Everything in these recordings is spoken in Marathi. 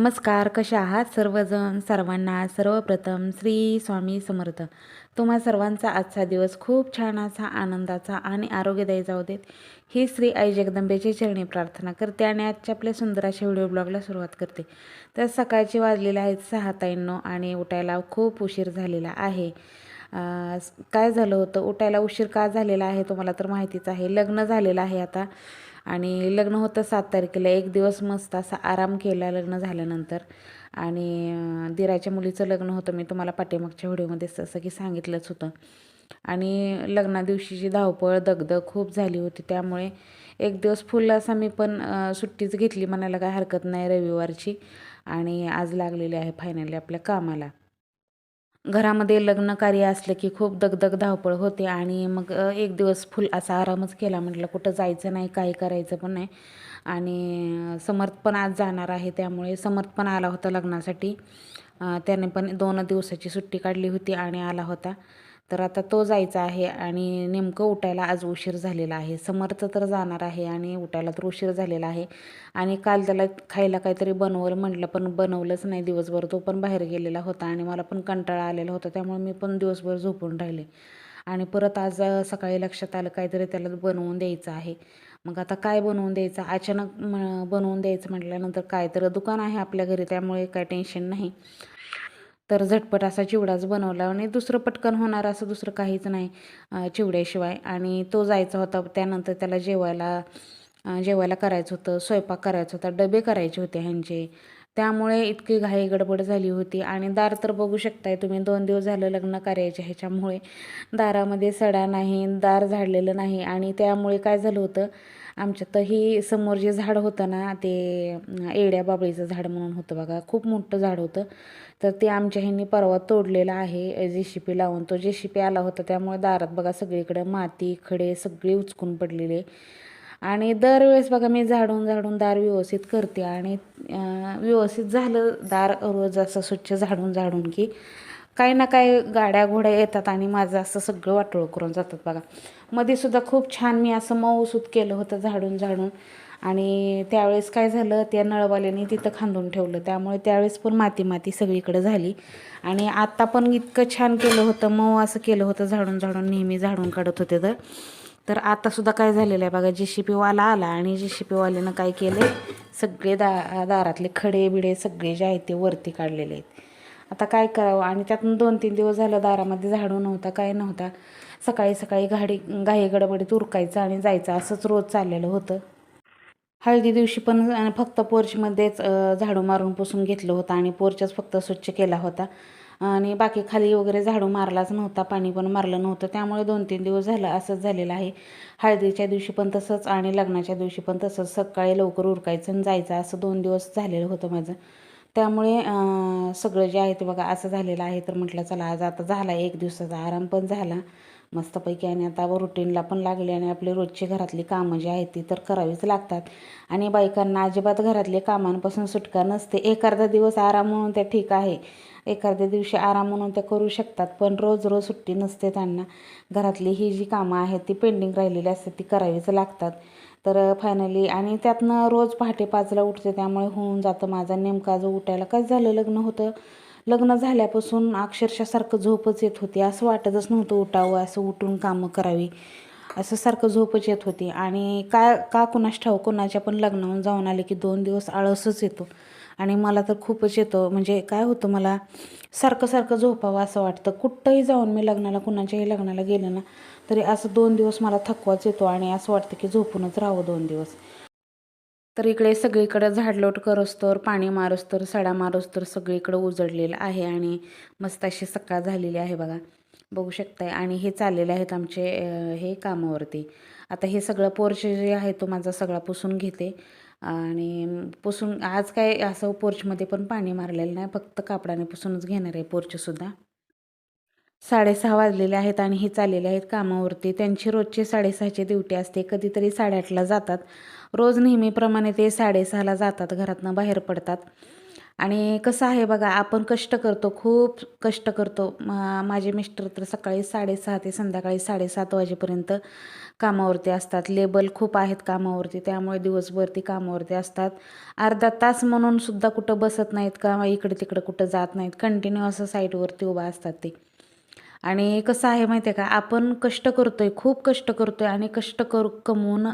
नमस्कार कशा आहात सर्वजण? सर्वांना सर्वप्रथम श्री स्वामी समर्थ. तुम्हा सर्वांचा आजचा दिवस खूप छान असा आनंदाचा आणि आरोग्यदायी जाऊ देत. ही श्री आई जगदंबेची चरणी प्रार्थना करते आणि आजच्या आपल्या सुंदर अशा व्हिडिओ ब्लॉगला सुरुवात करते. तर सकाळचे वाजलेले आहेत सहा ताईंनो आणि उठायला खूप उशीर झालेला आहे. काय झालं होतं? उठायला उशीर का झालेला आहे? तुम्हाला तर माहितीच आहे. लग्न झालेलं आहे आता. आणि लग्न होतं सात तारखेला. एक दिवस मस्त असा आराम केला लग्न झाल्यानंतर. आणि दिराच्या मुलीचं लग्न होतं. मी तुम्हाला पाठीमागच्या व्हिडिओमध्ये जसं की सांगितलंच होतं. आणि लग्ना दिवशीची धावपळ दगदग खूप झाली होती. त्यामुळे एक दिवस फुल असा मी पण सुट्टीच घेतली म्हणायला काय हरकत नाही रविवारची. आणि आज लागलेली आहे फायनली आपल्या कामाला. घरामध्ये लग्न कार्य असलं की खूप दगदग धावपळ होते आणि मग एक दिवस फुल असा आरामच केला. म्हटलं कुठं जायचं नाही काही करायचं पण नाही. आणि समर्थ पण आज जाणार आहे त्यामुळे समर्थ पण आला होता लग्नासाठी. त्याने पण दोन दिवसाची सुट्टी काढली होती आणि आला होता. तर आता तो जायचा आहे आणि नेमकं उठायला आज उशीर झालेला आहे. समर्थ तर जाणार आहे आणि उठायला तर उशीर झालेला आहे. आणि काल त्याला खायला काहीतरी बनवलं म्हटलं पण बनवलंच नाही दिवसभर. तो पण बाहेर गेलेला होता आणि मला पण कंटाळा आलेला होता त्यामुळे मी पण दिवसभर झोपून राहिले. आणि परत आज सकाळी लक्षात आलं काहीतरी त्याला बनवून द्यायचं आहे. मग आता काय बनवून द्यायचं? अचानक म बनवून द्यायचं म्हटल्यानंतर काय? तर दुकान आहे आपल्या घरी त्यामुळे काय टेन्शन नाही. तर झटपट असा चिवडाच बनवला आणि दुसरं पटकन होणार असं दुसरं काहीच नाही चिवड्याशिवाय. आणि तो जायचा होता त्यानंतर त्याला जेवायला जेवायला करायचं होतं स्वयंपाक करायचा होता डबे करायचे होते ह्यांचे. त्यामुळे इतकी घाई गडबड झाली होती. आणि दार तर बघू शकताय तुम्ही दोन दिवस झालं लग्न करायचे ह्याच्यामुळे. दारामध्ये सडा नाही दार झाडलेलं नाही. आणि त्यामुळे काय झालं होतं आमच्यातही समोर जे झाड होतं ना ते एड्या बाबळीचं झाड म्हणून होतं बघा. खूप मोठं झाड होतं. तर ते आमच्या ह्यांनी परवा तोडलेला आहे जे शी पी लावून. तो जे शी पी आला होता त्यामुळे दारात बघा सगळीकडे माती खडे सगळे उचकून पडलेले. आणि दरवेळेस बघा मी झाडून झाडून दार व्यवस्थित करते आणि व्यवस्थित झालं दार रोज असं स्वच्छ झाडून झाडून की काही ना काही गाड्या घोड्या येतात आणि माझं असं सगळं वाटोळ करून जातात बघा. मध्ये सुद्धा खूप छान मी असं मऊसूत केलं होतं झाडून झाडून. आणि त्यावेळेस काय झालं त्या नळवाल्याने तिथं खांदून ठेवलं. त्यामुळे त्यावेळेस पण माती माती सगळीकडे झाली. आणि आत्ता पण इतकं छान केलं होतं मऊ असं केलं होतं झाडून झाडून नेहमी झाडून काढत होते तर. तर आतासुद्धा काय झालेलं आहे बघा जे शी पीवाला आला आणि जे शी पीवाल्यानं काय केलं सगळे दा दारातले खडे बिडे सगळे जे आहेत ते वरती काढलेले आहेत. आता काय करावं? आणि त्यातून दोन तीन दिवस झालं दारामध्ये झाडू नव्हता काय नव्हता. सकाळी सकाळी गाडी घाई गडबडीत उरकायचं आणि जायचं असंच रोज चाललेलं होतं. हळदी दिवशी पण फक्त पोर्चमध्येच झाडू मारून पुसून घेतलं होतं आणि पोर्चच फक्त स्वच्छ केला होता. आणि बाकी खाली वगैरे झाडू मारलाच नव्हता पाणी पण मारलं नव्हतं. त्यामुळे दोन तीन दिवस झालं असंच झालेलं आहे. हळदीच्या दिवशी पण तसंच आणि लग्नाच्या दिवशी पण तसंच. सकाळी लवकर उरकायचं आणि जायचं असं दोन दिवस झालेलं होतं माझं. त्यामुळे सगळं जे आहे ते बघा असं झालेलं आहे. तर म्हटलं चला आज आता झाला एक दिवसाचा आराम पण झाला. मस्तपैकी आणि आता रुटीनला पण लागले आणि आपली रोजची घरातली कामं जी आहेत ती तर करावीच लागतात. आणि बायकांना अजिबात घरातले कामांपासून सुटका नसते. एखादा दिवस आराम म्हणून त्या ठीक आहे. एखाद्या दिवशी आराम म्हणून त्या करू शकतात पण रोज रोज सुट्टी नसते त्यांना. घरातली ही जी कामं आहेत ती पेंडिंग राहिलेली असतात ती करावीच लागतात. तर फायनली आणि त्यातनं रोज पहाटे पाचला उठते त्यामुळे होऊन जातं माझा. नेमका जो उठायला काय झालं? लग्न होतं. लग्न झाल्यापासून अक्षरशः सारखं झोपच येत होती. असं वाटतच नव्हतं उठावं असं उठून कामं करावी. असं सारखं झोपच येत होती. आणि काय का कुणास ठाऊ कोणाच्या पण लग्नाहून जाऊन आले की दोन दिवस आळसच येतो. आणि मला तर खूपच येतो. म्हणजे काय होतं मला सारखं सारखं झोपावं असं वाटतं. कुठंही जाऊन मी लग्नाला कुणाच्याही लग्नाला गेलं ना तरी असं दोन दिवस मला थकवाच येतो आणि असं वाटतं की झोपूनच राहावं दोन दिवस. तर इकडे सगळीकडं झाडलोट करोस्तोर पाणी मारस्तर सडा मारोस्तोर सगळीकडं उजळलेलं आहे आणि मस्त अशी सकाळ झालेली आहे बघा. बघू शकताय. आणि हे चाललेले आहेत आमचे हे कामावरती. आता हे सगळं पोर्च जे आहे तो माझा सगळा पुसून घेते. आणि पुसून आज काय असं पोर्चमध्ये पण पाणी मारलेलं नाही. फक्त कापडाने पुसूनच घेणार आहे पोर्चसुद्धा साडेसहा वाजलेले आहेत आणि हे चाललेले आहेत कामावरती. त्यांची रोजची साडेसहाची ड्युटी असते. कधीतरी साडेआठला जातात. रोज नेहमीप्रमाणे ते साडेसहाला जातात घरातनं बाहेर पडतात. आणि कसं आहे बघा आपण कष्ट करतो खूप कष्ट करतो. मा माझे मिस्टर तर सकाळी साडेसहा ते संध्याकाळी साडेसात वाजेपर्यंत कामावरती असतात. लेबल खूप आहेत कामावरती त्यामुळे दिवसभर ती कामावरती असतात. अर्धा तास म्हणून सुद्धा कुठं बसत नाहीत का इकडे तिकडं कुठं जात नाहीत. कंटिन्यू असं साईटवरती उभा असतात ते. आणि कसं आहे माहिती आहे का? आपण कष्ट करतो आहे खूप कष्ट करतो आहे आणि कष्ट करू कमवून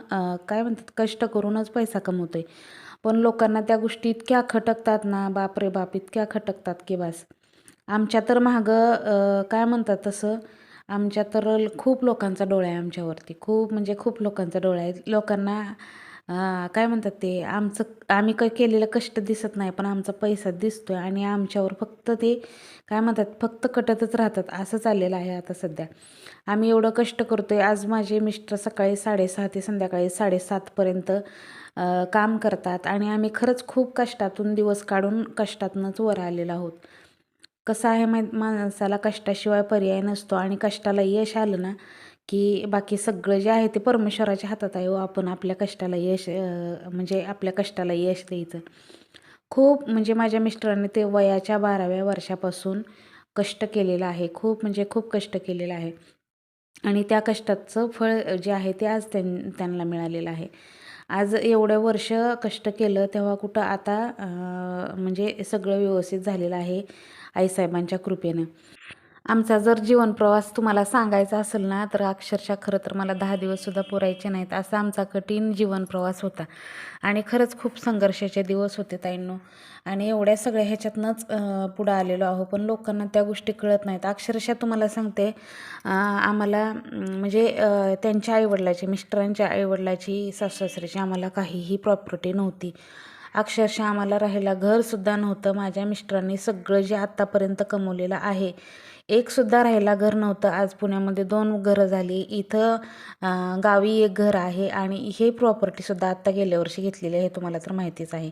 काय म्हणतात? कष्ट करूनच पैसा कमवतो आहे पण लोकांना त्या गोष्टी इतक्या खटकतात ना बापरे बाप इतक्या खटकतात की बस. आमच्या तर महागं काय म्हणतात तसं? आमच्या तर खूप लोकांचा डोळा आहे आमच्यावरती. खूप म्हणजे खूप लोकांचा डोळा आहे. लोकांना काय म्हणतात ते आमचं आम्ही काय केलेलं कष्ट दिसत नाही पण आमचा पैसा आहे आणि आमच्यावर फक्त ते काय म्हणतात फक्त कटतच राहतात. असं चाललेलं आहे आता सध्या. आम्ही एवढं कष्ट करतो आहे आज माझे मिस्टर सकाळी साडेसहा ते संध्याकाळी साडेसातपर्यंत काम करतात आणि आम्ही खरंच खूप कष्टातून दिवस काढून कष्टातूनच वर आलेलो आहोत. कसं आहे माणसाला कष्टाशिवाय पर्याय नसतो आणि कष्टाला यश आलं ना की बाकी सगळं जे आहे ते परमेश्वराच्या हातात आहे व आपण आपल्या कष्टाला यश म्हणजे आपल्या कष्टाला यश द्यायचं. खूप म्हणजे माझ्या मिस्टरांनी ते वयाच्या बाराव्या वर्षापासून कष्ट केलेलं आहे. खूप म्हणजे खूप कष्ट केलेलं आहे. आणि त्या कष्टाचं फळ जे आहे ते आज त्यां त्यांना मिळालेलं आहे. आज एवढं वर्ष कष्ट केलं तेव्हा कुठं आता म्हणजे सगळं व्यवस्थित झालेलं आहे आईसाहेबांच्या कृपेनं. आमचा जर जीवनप्रवास तुम्हाला सांगायचा असेल ना तर अक्षरशः खरं तर मला दहा दिवससुद्धा पुरायचे नाहीत असा आमचा कठीण जीवनप्रवास होता. आणि खरंच खूप संघर्षाचे दिवस होते ताईंनो. आणि एवढ्या सगळ्या ह्याच्यातनंच पुढं आलेलो आहो. पण लोकांना त्या गोष्टी कळत नाहीत. अक्षरशः तुम्हाला सांगते आम्हाला म्हणजे त्यांच्या आईवडिलाची मिस्टरांच्या आईवडिलाची सासू-सासऱ्याची आम्हाला काहीही प्रॉपर्टी नव्हती. अक्षरशः आम्हाला राहायला घरसुद्धा नव्हतं. माझ्या मिस्टरांनी सगळं जे आत्तापर्यंत कमवलेलं आहे एकसुद्धा राहायला घर नव्हतं. आज पुण्यामध्ये दोन घरं झाली. इथं गावी एक घर आहे आणि हे प्रॉपर्टीसुद्धा आत्ता गेल्या वर्षी घेतलेली आहे. तुम्हाला तर माहितीच आहे.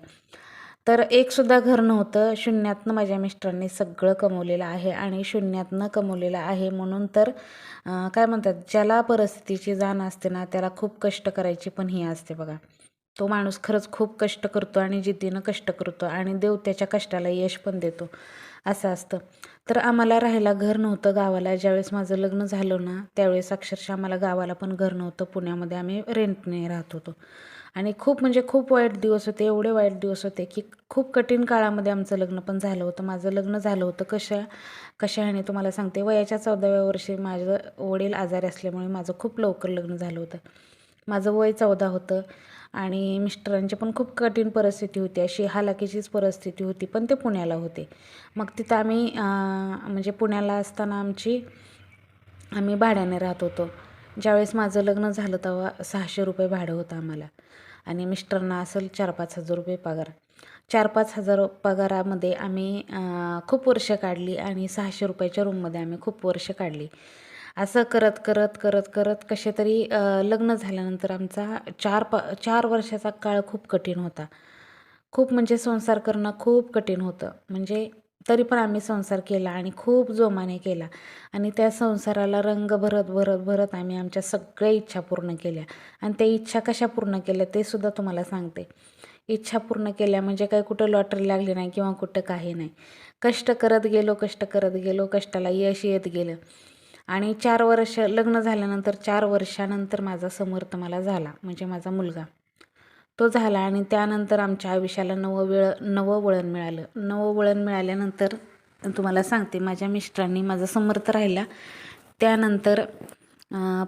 तर एकसुद्धा घर नव्हतं. शून्यातनं माझ्या मिस्टरांनी सगळं कमवलेलं आहे आणि शून्यातनं कमवलेलं आहे. म्हणून तर काय म्हणतात ज्याला परिस्थितीची जाण असते ना त्याला खूप कष्ट करायची पण ही असते बघा. तो माणूस खरंच खूप कष्ट करतो आणि जिद्दीनं कष्ट करतो आणि देव त्याच्या कष्टाला यश पण देतो. असं असतं. तर आम्हाला राहायला घर नव्हतं गावाला. ज्यावेळेस माझं लग्न झालं ना त्यावेळेस अक्षरशः आम्हाला गावाला पण घर नव्हतं. पुण्यामध्ये आम्ही रेंटने राहत होतो. आणि खूप म्हणजे खूप वाईट दिवस होते. एवढे वाईट दिवस होते की खूप कठीण काळामध्ये आमचं लग्न पण झालं होतं. माझं लग्न झालं होतं कशा कशा ह्याने तुम्हाला सांगते. वयाच्या चौदाव्या वर्षी माझं वडील आजारी असल्यामुळे माझं खूप लवकर लग्न झालं होतं. माझं वय चौदा होतं. आणि मिस्टरांची पण खूप कठीण परिस्थिती होती. अशी हालाकीचीच परिस्थिती होती पण ते पुण्याला होते. मग तिथं आम्ही म्हणजे पुण्याला असताना आमची आम्ही भाड्याने राहत होतो. ज्यावेळेस माझं लग्न झालं तेव्हा सहाशे रुपये भाडं होतं आम्हाला. आणि मिस्टरना असेल चार पाच हजार रुपये पगार. चार पाच हजार पगारामध्ये आम्ही खूप वर्ष काढली आणि सहाशे रुपयाच्या रूममध्ये आम्ही खूप वर्ष काढली. असं करत करत करत करत कसे तरी लग्न झाल्यानंतर आमचा चार प चार वर्षाचा काळ खूप कठीण होता. खूप म्हणजे संसार करणं खूप कठीण होतं. म्हणजे तरी पण आम्ही संसार केला आणि खूप जोमाने केला. आणि त्या संसाराला रंग भरत भरत भरत आम्ही आमच्या सगळ्या इच्छा पूर्ण केल्या. आणि त्या इच्छा कशा पूर्ण केल्या ते सुद्धा तुम्हाला सांगते. इच्छा पूर्ण केल्या म्हणजे काही कुठं लॉटरी लागली नाही किंवा कुठं काही नाही. कष्ट करत गेलो कष्ट करत गेलो कष्टाला यश येत गेलं. आणि चार वर्ष लग्न झाल्यानंतर चार वर्षानंतर माझा समर्थ मला झाला म्हणजे माझा मुलगा. तो झाला आणि त्यानंतर आमच्या आयुष्याला नवं वेळ नवं वळण मिळालं. नवं वळण मिळाल्यानंतर तुम्हाला सांगते माझ्या मिस्टरांनी माझा समर्थ राहिला. त्यानंतर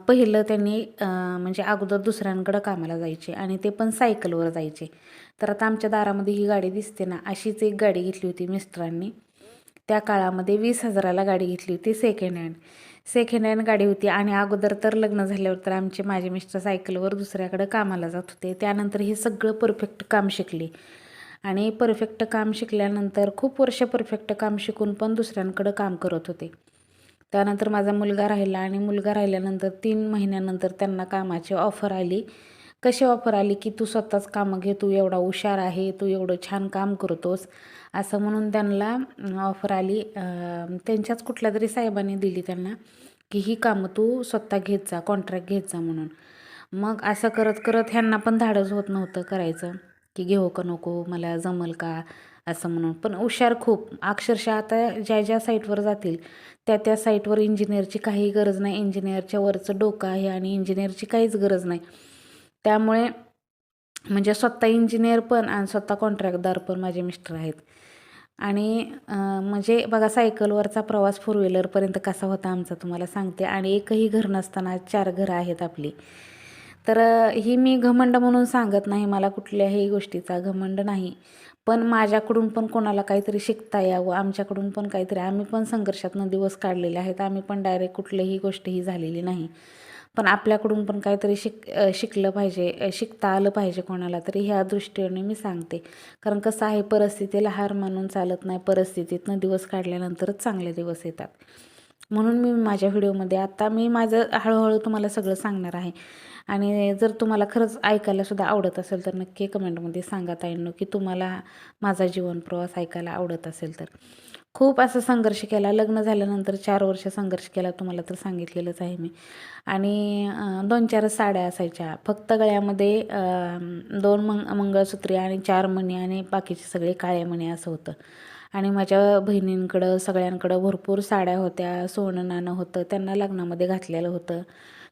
पहिलं त्यांनी म्हणजे अगोदर दुसऱ्यांकडं कामाला जायचे आणि ते पण सायकलवर जायचे. तर आता आमच्या दारामध्ये ही गाडी दिसते ना अशीच एक गाडी घेतली होती मिस्टरांनी. त्या काळामध्ये वीस हजाराला गाडी घेतली होती सेकंड हँड सेकंड हँड गाडी होती आणि अगोदर तर लग्न झाल्यावर तर आमचे माझे मिस्टर सायकलवर दुसऱ्याकडे कामाला जात होते. त्यानंतर हे सगळं परफेक्ट काम शिकले. आणि परफेक्ट काम शिकल्यानंतर खूप वर्ष परफेक्ट काम शिकून पण दुसऱ्यांकडं काम करत होते. त्यानंतर माझा मुलगा राहिला आणि मुलगा राहिल्यानंतर तीन महिन्यानंतर त्यांना कामाची ऑफर आली. कशी ऑफर आली की तू स्वतःच कामं घे तू एवढा हुशार आहे तू एवढं छान काम करतोस. असं म्हणून त्यांना ऑफर आली. त्यांच्याच कुठल्या तरी साहेबांनी दिली त्यांना की ही कामं तू स्वतः घेत जा कॉन्ट्रॅक्ट घेत जा म्हणून. मग असं करत करत ह्यांना पण धाडस होत नव्हतं करायचं की घेऊ हो का नको मला जमल का असं म्हणून. पण हुशार खूप. अक्षरशः आता ज्या ज्या साईटवर जातील त्या त्या साईटवर इंजिनियरची काही गरज नाही. इंजिनियरच्या वरचं डोकं आहे आणि इंजिनियरची काहीच गरज नाही. त्यामुळे म्हणजे स्वतः इंजिनियर पण आणि स्वतः कॉन्ट्रॅक्टदार पण माझे मिस्टर आहेत. आणि म्हणजे बघा सायकलवरचा प्रवास फोर व्हीलरपर्यंत कसा होता आमचा तुम्हाला सांगते. आणि एकही घर नसताना चार घरं आहेत आपली. तर ही मी घमंड म्हणून सांगत नाही मला कुठल्याही गोष्टीचा घमंड नाही. पण माझ्याकडून पण कोणाला काहीतरी शिकता यावं आमच्याकडून पण काहीतरी. आम्ही पण संघर्षातनं दिवस काढलेले आहेत. आम्ही पण डायरेक्ट कुठलीही गोष्ट ही झालेली नाही. पण आपल्याकडून पण काहीतरी शिक शिकलं पाहिजे शिकता आलं पाहिजे कोणाला तरी ह्या दृष्टीने मी सांगते. कारण कसं आहे परिस्थितीला हार मानून चालत नाही. परिस्थितीतनं दिवस काढल्यानंतरच चांगले दिवस येतात. म्हणून मी माझ्या व्हिडिओमध्ये आता मी माझं हळूहळू तुम्हाला सगळं सांगणार आहे. आणि जर तुम्हाला खरंच ऐकायलासुद्धा आवडत असेल तर नक्की कमेंटमध्ये सांगा ताईंनो की तुम्हाला माझा जीवनप्रवास ऐकायला आवडत असेल तर. खूप असं संघर्ष केला. लग्न झाल्यानंतर चार वर्ष संघर्ष केला तुम्हाला तर सांगितलेलंच आहे मी. आणि दोन चार साड्या असायच्या. फक्त गळ्यामध्ये दोन मंग मंगळसूत्रे आणि चार मणी आणि बाकीचे सगळे काळे मणी असं होतं. आणि माझ्या बहिणींकडं सगळ्यांकडं भरपूर साड्या होत्या. सोनं नाणं होतं. त्यांना लग्नामध्ये घातलेलं होतं.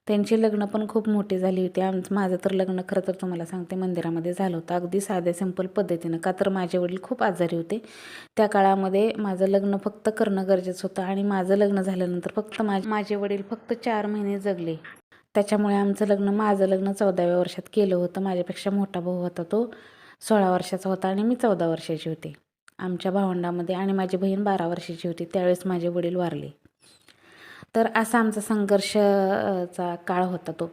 त्यांची लग्न पण खूप मोठी झाली होती. आमचं माझं तर लग्न खरं तर तुम्हाला सांगते मंदिरामध्ये झालं होतं. अगदी साध्या सिंपल पद्धतीनं. का तर माझे वडील खूप आजारी होते. त्या काळामध्ये माझं लग्न फक्त करणं गरजेचं होतं आणि माझं लग्न झाल्यानंतर फक्त माझे माझे वडील फक्त चार महिने जगले. त्याच्यामुळे आमचं लग्न माझं लग्न चौदाव्या वर्षात केलं होतं. माझ्यापेक्षा मोठा भाऊ होता तो सोळा वर्षाचा होता आणि मी चौदा वर्षाची होते. आमच्या भावंडामध्ये आणि माझी बहीण बारा वर्षाची होती. त्यावेळेस माझे वडील वारले. तर असा आमचा संघर्षचा काळ होता तो.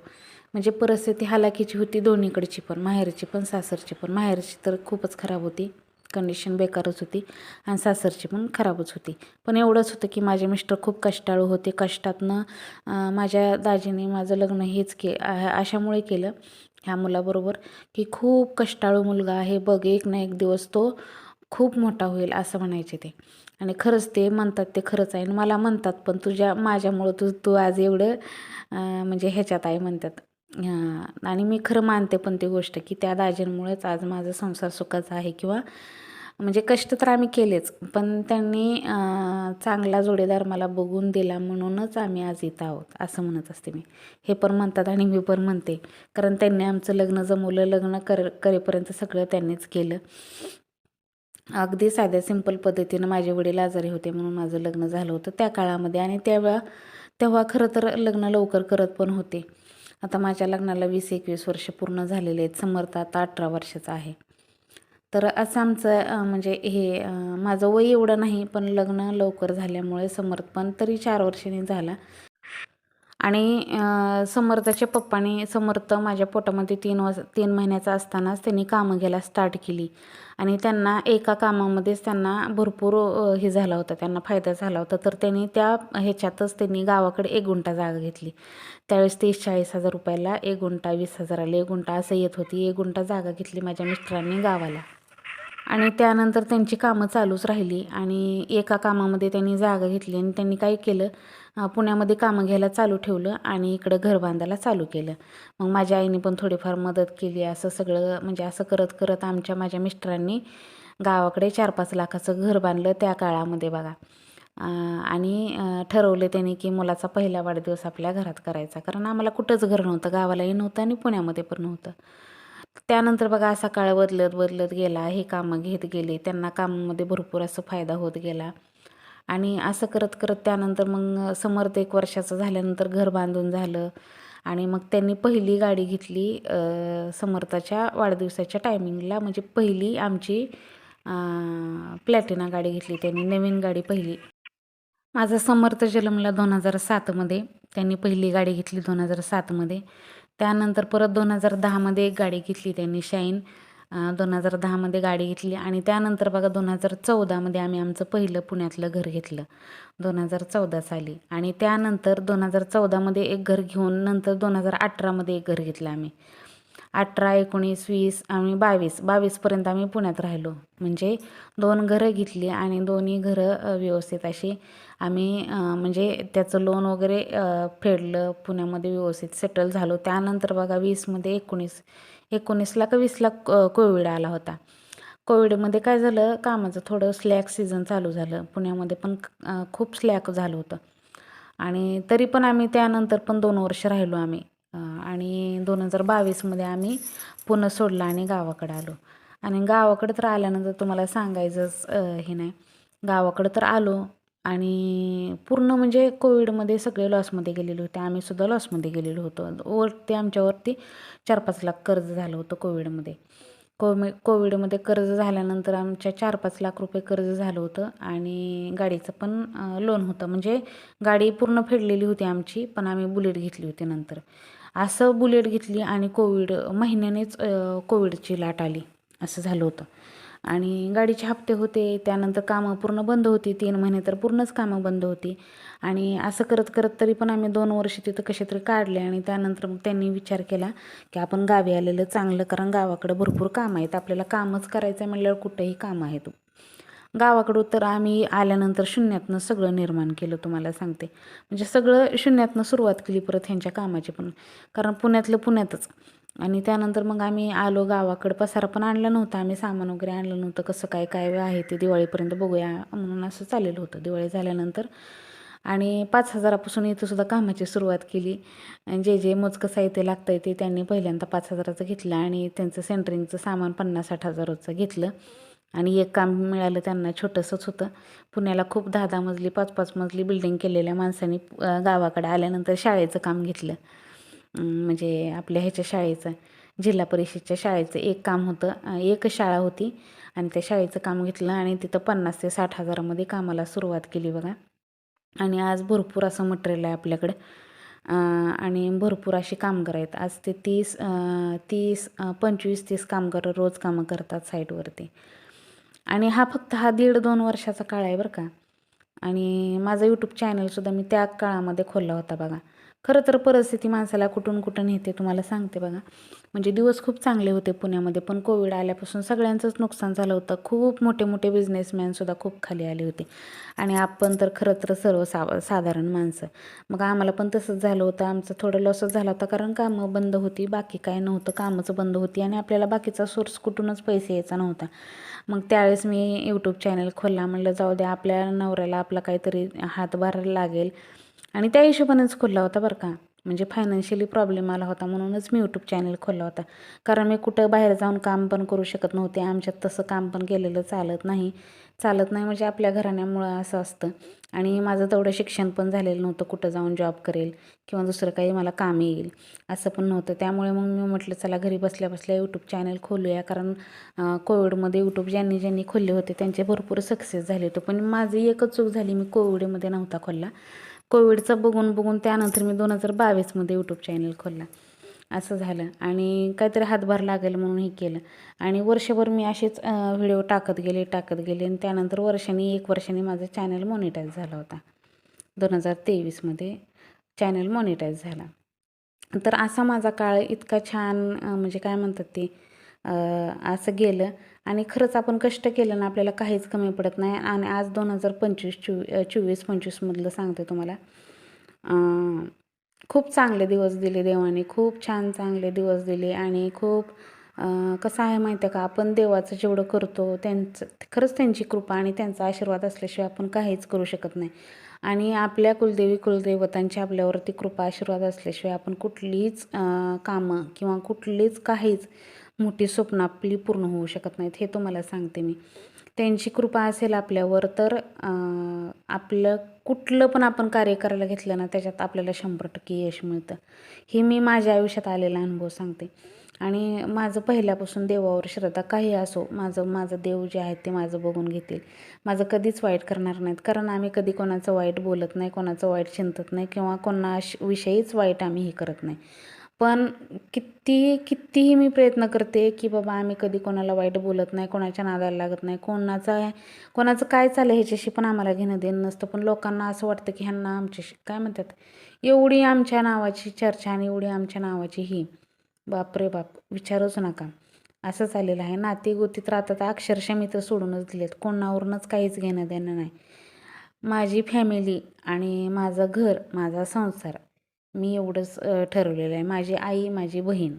म्हणजे परिस्थिती हालाकीची होती दोन्हीकडची पण माहेरची पण सासरची पण. माहेरची तर खूपच खराब होती. कंडिशन बेकारच होती आणि सासरची पण खराबच होती. पण एवढंच होतं की माझे मिस्टर खूप कष्टाळू होते. कष्टातनं माझ्या दाजीने माझं लग्न हेच के अशामुळे केलं ह्या मुलाबरोबर की खूप कष्टाळू मुलगा आहे. बघ एक ना एक दिवस तो खूप मोठा होईल असं म्हणायचे ते. आणि खरंच ते म्हणतात ते खरंच आहे आणि मला म्हणतात पण तुझ्या माझ्यामुळं तू तू आज एवढं म्हणजे ह्याच्यात आहे म्हणतात. आणि मी खरं मानते पण ती गोष्ट की त्या दाजींमुळेच आज माझा संसार सुखाचा आहे किंवा म्हणजे कष्ट तर आम्ही केलेच पण त्यांनी चांगला जोडीदार मला बघून दिला म्हणूनच आम्ही आज इथं आहोत असं म्हणत असते मी. हे पण म्हणतात आणि मी पण म्हणते कारण त्यांनी आमचं लग्न जमवलं लग्न कर करेपर्यंत सगळं त्यांनीच केलं. अगदी साध्या सिंपल पद्धतीनं माझे वडील आजारी होते म्हणून माझं लग्न झालं होतं त्या काळामध्ये आणि त्यावेळा तेव्हा खरं तर लग्न लवकर करत पण होते. आता माझ्या लग्नाला वीस एकवीस वर्ष पूर्ण झालेले आहेत. समर्थ आता अठरा वर्षाचा आहे. तर असं आमचं म्हणजे हे माझं वय एवढं नाही पण लग्न लवकर झाल्यामुळे समर्थ पण तरी चार वर्षांनी झाला. आणि समर्थाच्या पप्पाने समर्थ माझ्या पोटामध्ये तीन वर्ष तीन महिन्याचा असतानाच त्यांनी कामं घ्यायला स्टार्ट केली. आणि त्यांना एका कामामध्येच त्यांना भरपूर हे झाला होता त्यांना फायदा झाला होता. तर त्यांनी त्या ह्याच्यातच त्यांनी गावाकडे एक गुंठा जागा घेतली. त्यावेळेस तीस चाळीस हजार रुपयाला एक गुंठा वीस हजाराला एक गुंठा असं येत होती. एक गुंठा जागा घेतली माझ्या मिस्टरांनी गावाला. आणि त्यानंतर त्यांची कामं चालूच राहिली. आणि एका कामामध्ये त्यांनी जागा घेतली आणि त्यांनी काय केलं? पुण्यामध्ये कामं घ्यायला चालू ठेवलं आणि इकडं घर बांधायला चालू केलं. मग माझ्या आईने पण थोडीफार मदत केली. असं सगळं म्हणजे असं करत करत आमच्या माझ्या मिस्टरांनी गावाकडे चार पाच लाखाचं घर बांधलं त्या काळामध्ये बघा. आणि ठरवले त्यांनी की मुलाचा पहिला वाढदिवस आपल्या घरात करायचा. कारण आम्हाला कुठंच घर नव्हतं. गावालाही नव्हतं आणि पुण्यामध्ये पण नव्हतं. त्यानंतर बघा असा काळ बदलत बदलत गेला. हे कामं घेत गेले. त्यांना कामामध्ये भरपूर असं फायदा होत गेला. आणि असं करत करत त्यानंतर मग समर्थ एक वर्षाचं झाल्यानंतर घर बांधून झालं. आणि मग त्यांनी पहिली गाडी घेतली समर्थाच्या वाढदिवसाच्या टायमिंगला म्हणजे पहिली आमची प्लॅटिना गाडी घेतली त्यांनी. नवीन गाडी पहिली. माझा समर्थ जन्मला दोन हजार सातमध्ये त्यांनी पहिली गाडी घेतली दोन हजार सातमध्ये त्यानंतर परत दोन हजार दहामध्ये एक गाडी घेतली त्यांनी शाईन. दोन हजार दहामध्ये गाडी घेतली आणि त्यानंतर बघा दोन हजार चौदामध्ये आम्ही आमचं पहिलं पुण्यातलं घर घेतलं दोन हजार चौदा साली. आणि त्यानंतर दोन हजार चौदामध्ये एक घर घेऊन नंतर दोन हजार अठरामध्ये एक घर घेतलं आम्ही. अठरा एकोणीस वीस आम्ही बावीस. बावीसपर्यंत आम्ही पुण्यात राहिलो. म्हणजे दोन घरं घेतली आणि दोन्ही घरं व्यवस्थित अशी आम्ही म्हणजे त्याचं लोन वगैरे फेडलं. पुण्यामध्ये व्यवस्थित सेटल झालो. त्यानंतर बघा वीसमध्ये एकोणीस एकोणीसला का वीसला कोविड आला होता. कोविडमध्ये काय झालं? कामाचं थोडं स्लॅक सीझन चालू झालं. पुण्यामध्ये पण खूप स्लॅक झालं होतं. आणि तरी पण आम्ही त्यानंतर पण दोन वर्ष राहिलो आम्ही. आणि दोन हजार बावीसमध्ये आम्ही पुणं सोडलं आणि गावाकडे आलो. आणि गावाकडे तर आल्यानंतर तुम्हाला सांगायचंच हे नाही. गावाकडं तर आलो आणि पूर्ण म्हणजे कोविडमध्ये सगळे लॉसमध्ये गेलेले होते. आम्ही सुद्धा लॉसमध्ये गेलेलो होतो. वरती आमच्यावरती चार पाच लाख कर्ज झालं होतं कोविडमध्ये. कोवि कोविडमध्ये कर्ज झाल्यानंतर आमच्या चार पाच लाख रुपये कर्ज झालं होतं आणि गाडीचं पण लोन होतं. म्हणजे गाडी पूर्ण फेडलेली होती आमची पण आम्ही बुलेट घेतली होती नंतर. असं बुलेट घेतली आणि कोविड महिन्यानेच कोविडची लाट आली. असं झालं होतं. आणि गाडीचे हप्ते होते त्यानंतर कामं पूर्ण बंद होती. तीन महिने तर पूर्णच कामं बंद होती. आणि असं करत करत तरी पण आम्ही दोन वर्ष तिथं कसे तरी काढले आणि त्यानंतर मग त्यांनी विचार केला की आपण गावी आलेलं चांगलं कारण गावाकडं भरपूर कामं आहेत. आपल्याला कामच करायचं आहे म्हणल्यावर कुठंही कामं आहेत. गावाकडं तर आम्ही आल्यानंतर शून्यातनं सगळं निर्माण केलं तुम्हाला सांगते. म्हणजे सगळं शून्यातनं सुरुवात केली परत ह्यांच्या कामाची पण. कारण पुण्यातलं पुण्यातच. आणि त्यानंतर मग आम्ही आलो गावाकडं पसारा पण आणला नव्हता. आम्ही सामान वगैरे आणलं नव्हतं. कसं काय काय आहे ते दिवाळीपर्यंत बघूया म्हणून असं चाललेलं होतं दिवाळी झाल्यानंतर. आणि पाच हजारापासून इथं सुद्धा कामाची सुरुवात केली. आणि जे जे मोजकं साहित्य लागतं ते त्यांनी पहिल्यांदा पाच हजाराचं घेतलं आणि त्यांचं सेंटरिंगचं सामान पन्नास साठ हजाराचं घेतलं. आणि एक काम मिळालं त्यांना छोटंसंच होतं. पुण्याला खूप दहा दहा मजली पाच पाच मजली बिल्डिंग केलेल्या माणसांनी गावाकडे आल्यानंतर शाळेचं काम घेतलं. म्हणजे आपल्या ह्याच्या शाळेचं जिल्हा परिषदच्या शाळेचं एक काम होतं. एक शाळा होती आणि त्या शाळेचं काम घेतलं आणि तिथं पन्नास ते साठ हजारामध्ये कामाला सुरुवात केली बघा. आणि आज भरपूर असं मटेरियल आहे आपल्याकडं. आणि भरपूर असे कामगार आहेत. आज ते तीस तीस पंचवीस तीस कामगार रोज कामं करतात साईटवरती आणि हा फक्त हा दीड दोन वर्षाचा काळ आहे बरं का. आणि माझा यूट्यूब चॅनलसुद्धा मी त्या काळामध्ये खोलला होता बघा. खरं तर परिस्थिती माणसाला कुठून कुठून येते तुम्हाला सांगते बघा. म्हणजे दिवस खूप चांगले होते पुण्यामध्ये पण कोविड आल्यापासून सगळ्यांचंच नुकसान झालं होतं. खूप मोठे मोठे बिझनेसमॅनसुद्धा खूप खाली आले होते. आणि आपण तर खरं तर सर्व सा साधारण माणसं. मग आम्हाला पण तसंच झालं होतं. आमचं थोडं लॉसच झाला होता कारण कामं बंद होती. बाकी काय नव्हतं. कामचं बंद होती आणि आपल्याला बाकीचा सोर्स कुठूनच पैसे यायचा नव्हता. मग त्यावेळेस मी यूट्यूब चॅनल खोलला. म्हणलं जाऊ द्या आपल्या नवऱ्याला आपला काहीतरी हातभार लागेल. आणि त्या हिशोबानेच खोलला होता बरं का. म्हणजे फायनान्शियली प्रॉब्लेम आला होता म्हणूनच मी यूट्यूब चॅनल खोलला होता. कारण मी कुठं बाहेर जाऊन काम पण करू शकत नव्हते. आमच्यात तसं काम पण केलेलं चालत नाही. चालत नाही म्हणजे आपल्या घराण्यामुळं असं असतं. आणि माझं तेवढं शिक्षण पण झालेलं नव्हतं कुठं जाऊन जॉब करेल किंवा दुसरं काही मला काम येईल असं पण नव्हतं. त्यामुळे मग मी म्हटलं चला घरी बसल्या बसल्या यूट्यूब चॅनल खोलूया. कारण कोविडमध्ये यूट्यूब ज्यांनी ज्यांनी खोलले होते त्यांचे भरपूर सक्सेस झाले होते. पण माझी एकच चूक झाली मी कोविडमध्ये नव्हता खोलला. कोविडचं बघून बघून त्यानंतर मी दोन हजार बावीसमध्ये यूट्यूब चॅनल खोलला. असं झालं. आणि काहीतरी हातभार लागेल म्हणून हे केलं. आणि वर्षभर मी असेच व्हिडिओ टाकत गेले टाकत गेले. आणि त्यानंतर वर्षाने एक वर्षाने माझा चॅनल मॉनिटाईज झाला होता. दोन हजार तेवीसमध्ये चॅनल मॉनिटाईज झाला. तर असा माझा काळ इतका छान म्हणजे काय म्हणतात ते असं गेलं. आणि खरंच आपण कष्ट केलं ना आपल्याला काहीच कमी पडत नाही. आणि आज दोन हजार पंचवीस चोवी चोवीस पंचवीसमधलं सांगते तुम्हाला. खूप चांगले दिवस दिले देवाने. खूप छान चांगले दिवस दिले. आणि खूप कसं आहे माहिती आहे का? आपण देवाचं जेवढं करतो त्यांचं खरंच त्यांची कृपा आणि त्यांचा आशीर्वाद असल्याशिवाय आपण काहीच करू शकत नाही. आणि आपल्या कुलदेवी कुलदैवतांची आपल्यावरती कृपा आशीर्वाद असल्याशिवाय आपण कुठलीच कामं किंवा कुठलीच काहीच मोठी स्वप्न आपली पूर्ण होऊ शकत नाहीत हे तुम्हाला सांगते मी. त्यांची कृपा असेल आपल्यावर तर आपलं कुठलं पण आपण कार्य करायला घेतलं ना त्याच्यात आपल्याला शंभर टक्के यश मिळतं. हे मी माझ्या आयुष्यात आलेला अनुभव सांगते. आणि माझं पहिल्यापासून देवावर श्रद्धा काही असो माझं माझं देव जे आहेत ते माझं बघून घेतील. माझं कधीच वाईट करणार नाहीत कारण आम्ही कधी कोणाचं वाईट बोलत नाही कोणाचं वाईट चिंतत नाही किंवा कोणाविषयीच वाईट आम्ही हे करत नाही. पण किती कितीही मी प्रयत्न करते की बाबा आम्ही कधी कोणाला वाईट बोलत नाही कोणाच्या नादाला लागत नाही कोणाचा कोणाचं काय चाललं ह्याच्याशी पण आम्हाला घेणं देणं नसतं. पण लोकांना असं वाटतं की ह्यांना आमच्याशी काय म्हणतात? एवढी आमच्या नावाची चर्चा आणि एवढी आमच्या नावाची ही बापरे बाप विचारूच नका. असं चाललेलं आहे. नाती गोतीत राहतात अक्षरशः मित्र सोडूनच दिलेत. कोणावरूनच काहीच घेणं देणं नाही. माझी फॅमिली आणि माझं घर माझा संसार मी एवढंच ठरवलेलं आहे. माझी आई माझी बहीण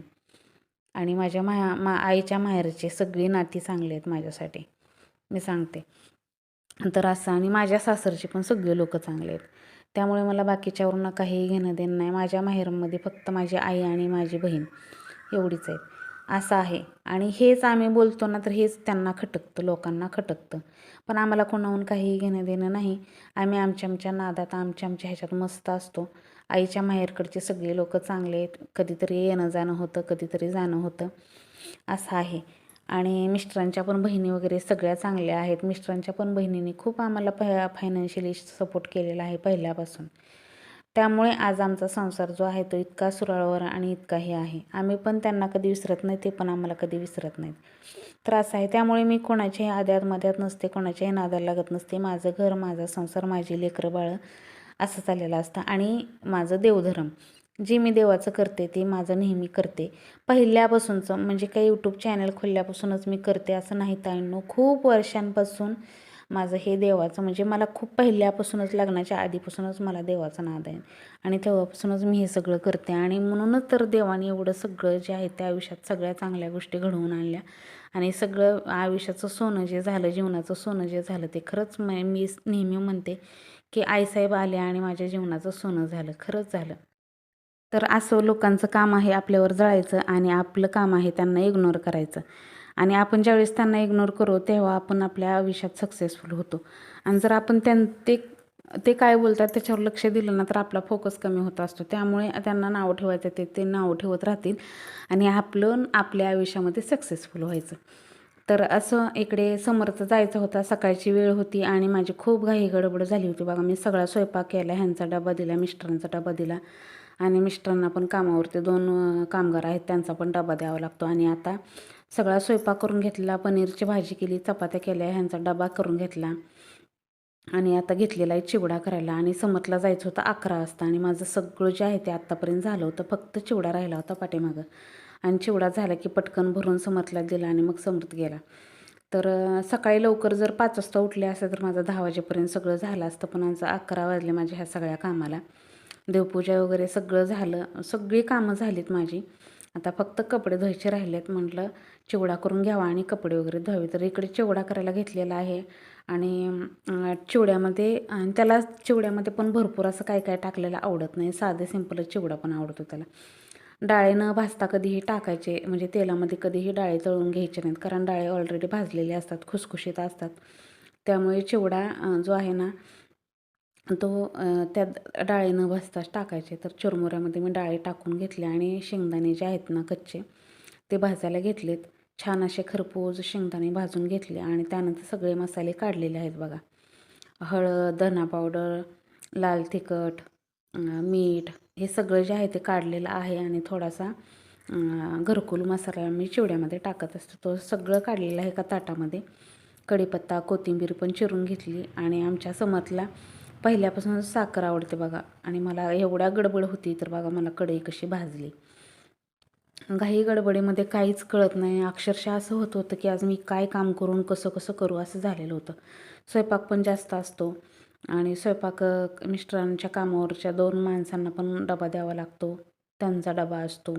आणि माझ्या मा मा आईच्या माहेरचे सगळी नाती चांगली आहेत माझ्यासाठी. मी सांगते. तर असं आणि माझ्या सासरचे पण सगळे लोक चांगले आहेत. त्यामुळे मला बाकीच्यावरून काहीही घेणं देणं नाही. माझ्या माहेरमध्ये फक्त माझी आई आणि माझी बहीण एवढीच आहेत. असं आहे. आणि हेच आम्ही बोलतो ना तर हेच त्यांना खटकतं लोकांना खटकतं. पण आम्हाला कोणाहून काहीही घेणं देणं नाही. आम्ही आमच्या आमच्या नादात आमच्या आमच्या ह्याच्यात मस्त असतो. आईच्या माहेरकडचे सगळे लोक चांगले आहेत. कधीतरी येणं जाणं होतं कधीतरी जाणं होतं. असं आहे. आणि मिस्टरांच्या पण बहिणी वगैरे सगळ्या चांगल्या आहेत. मिस्टरांच्या पण बहिणींनी खूप आम्हाला प फायनान्शियली सपोर्ट केलेला आहे पहिल्यापासून. त्यामुळे आज आमचा संसार जो आहे तो इतका सुरळवर आणि इतका हे आहे. आम्ही पण त्यांना कधी विसरत नाही ते पण आम्हाला कधी विसरत नाहीत. तर असं आहे. त्यामुळे मी कोणाच्याही आद्यात मध्यात नसते कोणाच्याही नादाला लागत नसते. माझं घर माझा संसार माझी लेकरं बाळं असं चाललेलं असतं. आणि माझं देवधर्म जे मी देवाचं करते ते माझं नेहमी करते. पहिल्यापासूनचं म्हणजे काही यूट्यूब चॅनल खोलल्यापासूनच मी करते असं नाही ताईंनो. खूप वर्षांपासून माझं हे देवाचं म्हणजे मला खूप पहिल्यापासूनच लग्नाच्या आधीपासूनच मला देवाचा नाद आहे. आणि तेव्हापासूनच मी हे सगळं करते. आणि म्हणूनच तर देवाने एवढं सगळं जे आहे त्या आयुष्यात सगळ्या चांगल्या गोष्टी घडवून आणल्या. आणि सगळं आयुष्याचं सोनं जे झालं जीवनाचं सोनं जे झालं ते खरंच मी नेहमी म्हणते की आईसाहेब आले आणि माझ्या जीवनाचं सोनं झालं खरंच झालं. तर असं लोकांचं काम आहे आपल्यावर जळायचं आणि आपलं काम आहे त्यांना इग्नोर करायचं. आणि आपण ज्यावेळेस त्यांना इग्नोर करू तेव्हा आपण आपल्या आयुष्यात सक्सेसफुल होतो. आणि जर आपण त्यां ते ते काय बोलतात त्याच्यावर लक्ष दिलं ना तर आपला फोकस कमी होत असतो. त्यामुळे त्यांना नावं ठेवायचं ते ते नावं ठेवत राहतील आणि आपलं आपल्या आयुष्यामध्ये सक्सेसफुल व्हायचं. तर असं इकडे समर्थ जायचं होता. सकाळची वेळ होती आणि माझी खूप घाई गडबड झाली होती. बघा मी सगळा स्वयंपाक केला ह्यांचा डबा दिला मिस्टरांचा डबा दिला. आणि मिस्टरांना पण कामावरती दोन कामगार आहेत त्यांचा पण डबा द्यावा लागतो. आणि आता सगळा स्वयंपाक करून घेतला पनीरची भाजी केली चपात्या केल्या ह्यांचा डबा करून घेतला. आणि आता घेतलेला आहे चिवडा करायला. आणि समतला जायचं होतं अकरा वाजता. आणि माझं सगळं जे आहे ते आत्तापर्यंत झालं होतं. फक्त चिवडा राहिला होता पाठीमागं. आणि चिवडा झाला की पटकन भरून समर्थला दिला आणि मग समर्थ गेला. तर सकाळी लवकर जर पाच वाजता उठले असं तर माझं दहा वाजेपर्यंत सगळं झालं असतं पण आज अकरा वाजले माझ्या ह्या सगळ्या कामाला. देवपूजा वगैरे सगळं झालं सगळी कामं झालीत माझी. आता फक्त कपडे धुवायचे राहिलेत म्हटलं चिवडा करून घ्यावा आणि कपडे वगैरे धुवावे. तर इकडे चिवडा करायला घेतलेला आहे आणि चिवड्यामध्ये आणि त्याला चिवड्यामध्ये पण भरपूर असं काय काय टाकलेलं आवडत नाही. साधे सिंपलच चिवडा पण आवडतो त्याला. डाळे न भाजता कधीही टाकायचे म्हणजे तेलामध्ये कधीही डाळे तळून घ्यायचे नाहीत कारण डाळे ऑलरेडी भाजलेले असतात खुसखुशीत असतात. त्यामुळे चिवडा जो आहे ना तो त्या डाळी न भाजताच टाकायचे. तर चुरमुऱ्यामध्ये मी डाळी टाकून घेतले आणि शेंगदाणे जे आहेत ना कच्चे ते भाजायला घेतलेत. छान असे खरपूज शेंगदाणे भाजून घेतले आणि त्यानंतर सगळे मसाले काढलेले आहेत बघा. हळद धना पावडर लाल तिखट मीठ हे सगळं जे आहे ते काढलेलं आहे आणि थोडासा घरकुल मसाला मी चिवड्यामध्ये टाकत असतो. तो सगळं काढलेलं आहे एका ताटामध्ये. कढीपत्ता कोथिंबीर पण चिरून घेतली आणि आमच्या समतला पहिल्यापासून साखर आवडते बघा. आणि मला एवढ्या गडबड होती तर बघा मला कढई कशी भाजली. घाई गडबडीमध्ये काहीच कळत नाही. अक्षरशः असं होत होतं की आज मी काय काम करून कसं कसं करू असं झालेलं होतं. स्वयंपाक पण जास्त असतो. आणि स्वयंपाक मिस्टरांच्या कामावरच्या दोन माणसांना पण डबा द्यावा लागतो. त्यांचा डबा असतो.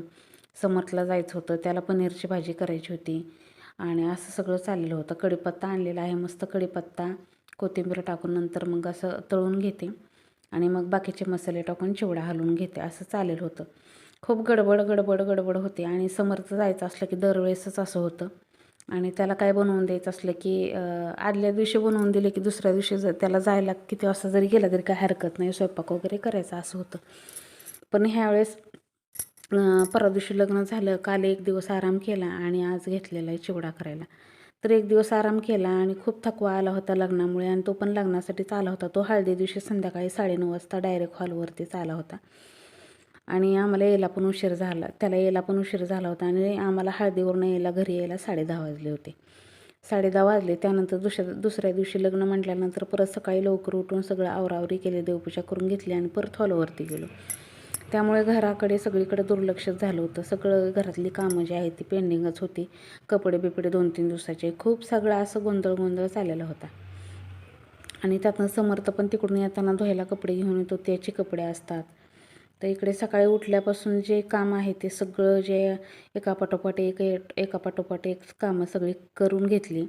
समर्थला जायचं होतं त्याला पनीरची भाजी करायची होती. आणि असं सगळं चाललेलं होतं. कढीपत्ता आणलेला आहे मस्त कढीपत्ता कोथिंबीर टाकून नंतर मग असं तळून घेते. आणि मग बाकीचे मसाले टाकून चिवडा हलवून घेते. असं चालेल होतं. खूप गडबड गडबड गडबड होते. आणि समर्थ जायचं असलं की दरवेळेसच असं होतं. आणि त्याला काय बनवून द्यायचं असलं की आदल्या दिवशी बनवून दिले की दुसऱ्या दिवशी जर त्याला जायला किती वाजता जरी गेला तरी काय हरकत नाही. स्वयंपाक वगैरे करायचा असं होतं. पण ह्यावेळेस परवा दिवशी लग्न झालं. काल एक दिवस आराम केला आणि आज घेतलेला आहे चिवडा करायला. तर एक दिवस आराम केला आणि खूप थकवा आला होता लग्नामुळे आणि तो पण लग्नासाठीच आला होता. तो हळदी दिवशी संध्याकाळी साडेनऊ वाजता डायरेक्ट हॉलवरतीच आला होता. आणि आम्हाला यायला पण उशीर झाला. त्याला यायला पण उशीर झाला होता आणि आम्हाला हळदीवरून यायला घरी यायला साडे दहा वाजले होते. साडे दहा वाजले. त्यानंतर दुसऱ्या दुसऱ्या दिवशी लग्न म्हटल्यानंतर परत सकाळी लवकर उठून सगळं आवरावरी केली देवपूजा करून घेतली आणि परत हॉलवरती गेलो. त्यामुळे घराकडे सगळीकडे दुर्लक्ष झालं होतं. सगळं घरातली कामं जी आहेत ती पेंडिंगच होती. कपडे बिपडे दोन तीन दिवसाचे. खूप सगळं असं गोंधळ गोंधळ चाललेला होता. आणि त्यातनं समर्थ पण तिकडून येताना धुवायला कपडे घेऊन येतो. त्याचे कपडे असतात. तर इकडे सकाळी उठल्यापासून जे काम आहे ते सगळं जे एका पाठोपाठ एक एका पाठोपाठ एक कामं सगळी करून घेतली.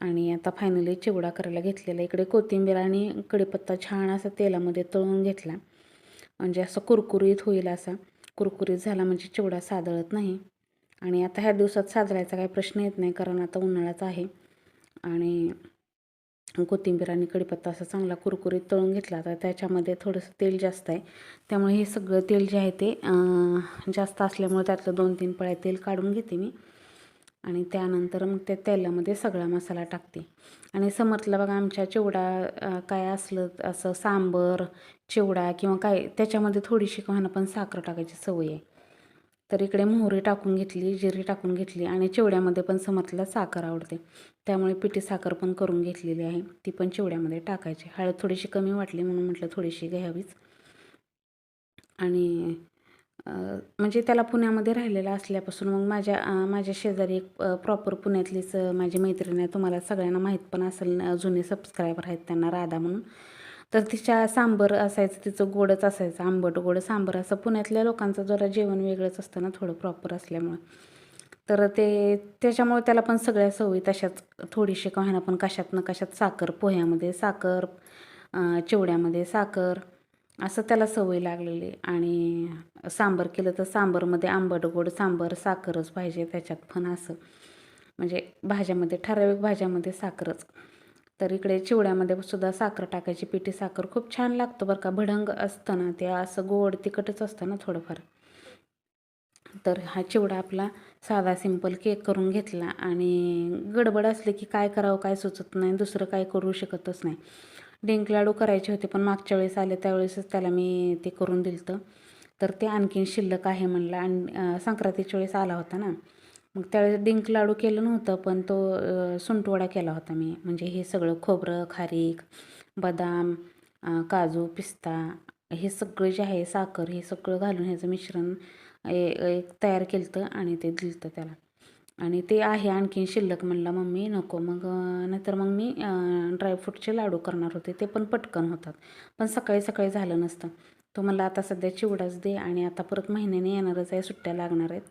आणि आता फायनली चिवडा करायला घेतलेला. इकडे कोथिंबीर आणि कढीपत्ता छान असा तेलामध्ये तळून घेतला. म्हणजे असं कुरकुरीत होईल असा. कुरकुरीत झाला म्हणजे चिवडा सादळत नाही. आणि आता ह्या दिवसात साजरायचा काही प्रश्न येत नाही कारण आता उन्हाळाच आहे. आणि कोथिंबीर आणि कडीपत्ता असा चांगला कुरकुरीत तळून घेतला. तर त्याच्यामध्ये थोडंसं तेल जास्त आहे. त्यामुळे हे सगळं तेल जे आहे ते जास्त असल्यामुळे त्यातलं दोन तीन पळ्या तेल काढून घेते मी. आणि त्यानंतर मग त्या तेलामध्ये सगळा मसाला टाकते. आणि समर्थला बघा आमच्या चिवडा काय असलं असं सांबर चिवडा किंवा काय त्याच्यामध्ये थोडीशी म्हणा पण साखर टाकायची सवय आहे. तर इकडे मोहरी टाकून घेतली जिरी टाकून घेतली आणि चिवड्यामध्ये पण समर्थला साखर आवडते. त्यामुळे पिठी साखर पण करून घेतलेली आहे. ती पण चिवड्यामध्ये टाकायची. हळद थोडीशी कमी वाटली म्हणून म्हटलं थोडीशी घ्यावीच. आणि म्हणजे त्याला पुण्यामध्ये राहिलेला असल्यापासून मग माझ्या माझ्या शेजारी एक प्रॉपर पुण्यातलीच माझी मैत्रीण आहे. तुम्हाला सगळ्यांना माहीत पण असेल जुने सबस्क्रायबर आहेत त्यांना राधा म्हणून. तर तिच्या सांबर असायचं तिचं गोडच असायचं आंबट गोड सांबर. असं पुण्यातल्या लोकांचं जरा जेवण वेगळंच असतं ना थोडं प्रॉपर असल्यामुळं. तर ते त्याच्यामुळे त्याला पण सगळ्या सवयी तशाच थोडीशी का होईना पण कशात न कशात साखर पोह्यामध्ये साखर चिवड्यामध्ये साखर असं त्याला सवय लागलेली. आणि सांबर केलं तर सांबरमध्ये आंबट गोड सांबर साखरच पाहिजे त्याच्यात पण असं. म्हणजे भाज्यामध्ये ठराविक भाज्यामध्ये साखरच. तर इकडे चिवड्यामध्ये सुद्धा साखर टाकायची. पिठी साखर खूप छान लागतो बरं का. भडंग असतं ना ते असं गोड तिखटच असतं ना थोडंफार. तर हा चिवडा आपला साधा सिंपल केक करून घेतला आणि गडबड असले की काय करावं काय सुचत नाही. दुसरं काय करू शकतच नाही. डिंक लाडू करायचे होते पण मागच्या वेळेस आले त्यावेळेसच त्याला मी ते करून दिलं तर ते आणखीन शिल्लक आहे म्हणलं. आणि संक्रांतीच्या वेळेस आला होता ना. मग त्यावेळेस डिंक लाडू केलं नव्हतं पण तो सुंटवडा केला होता मी. म्हणजे हे सगळं खोबरं खारीक बदाम काजू पिस्ता हे सगळं जे आहे साखर हे सगळं घालून ह्याचं मिश्रण एक तयार केलं आणि ते दिलं त्याला. आणि ते आहे आणखीन शिल्लक म्हणला मम्मी नको. मग नाहीतर मग मी ड्रायफ्रूटचे लाडू करणार होते. ते पण पटकन होतात. पण सकाळी सकाळी झालं नसतं. तो मला आता सध्या चिवडाच दे आणि आता परत महिन्याने येणारच आहे सुट्ट्या लागणार आहेत.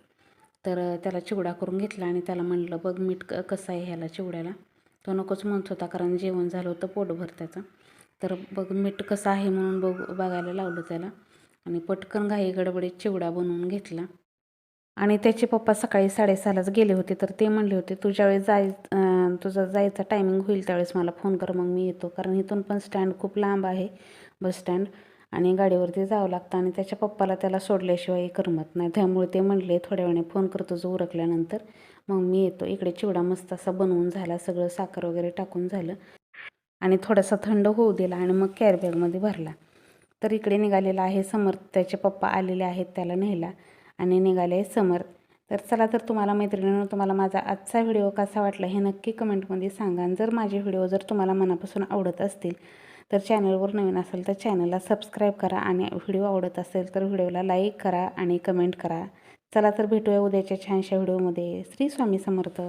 तर त्याला चिवडा करून घेतला आणि त्याला म्हणलं बघ मीठ क कसं आहे ह्याला चिवड्याला. तो नकोच म्हणत होता कारण जेवण झालं होतं पोटभर त्याचं. तर बघ मीठ कसं आहे म्हणून बघ बघायला लावलं त्याला. आणि पटकन घाई गडबडीत चिवडा बनवून घेतला. आणि त्याचे पप्पा सकाळी साडेसहालाच गेले होते तर ते म्हणले होते तुझ्या वेळेस जाय तुझा जायचा टायमिंग होईल त्यावेळेस मला फोन कर मग मी येतो. कारण इथून पण स्टँड खूप लांब आहे बस स्टँड आणि गाडीवरती जावं लागतं आणि त्याच्या पप्पाला त्याला सोडल्याशिवाय करमत नाही. त्यामुळे ते म्हणले थोड्या वेळाने फोन करतो जो उरकल्यानंतर. मग मी येतो. इकडे चिवडा मस्त असा बनवून झाला. सगळं साखर वगैरे टाकून झालं. आणि थोडासा थंड होऊ दिला आणि मग कॅरबॅगमध्ये भरला. तर इकडे निघालेला आहे समर्थ. त्याचे पप्पा आलेले आहेत त्याला नेला आणि निघाले आहे समर्थ. तर चला तर तुम्हाला मैत्रिणीनं तुम्हाला माझा आजचा व्हिडिओ कसा वाटला हे नक्की कमेंटमध्ये सांगा. आणि जर माझे व्हिडिओ जर तुम्हाला मनापासून आवडत असतील तर चॅनलवर नवीन असेल तर चॅनलला सबस्क्राईब करा आणि व्हिडिओ आवडत असेल तर व्हिडिओला लाईक करा आणि कमेंट करा. चला तर भेटूया उद्याच्या छानशा व्हिडिओमध्ये. श्री स्वामी समर्थ.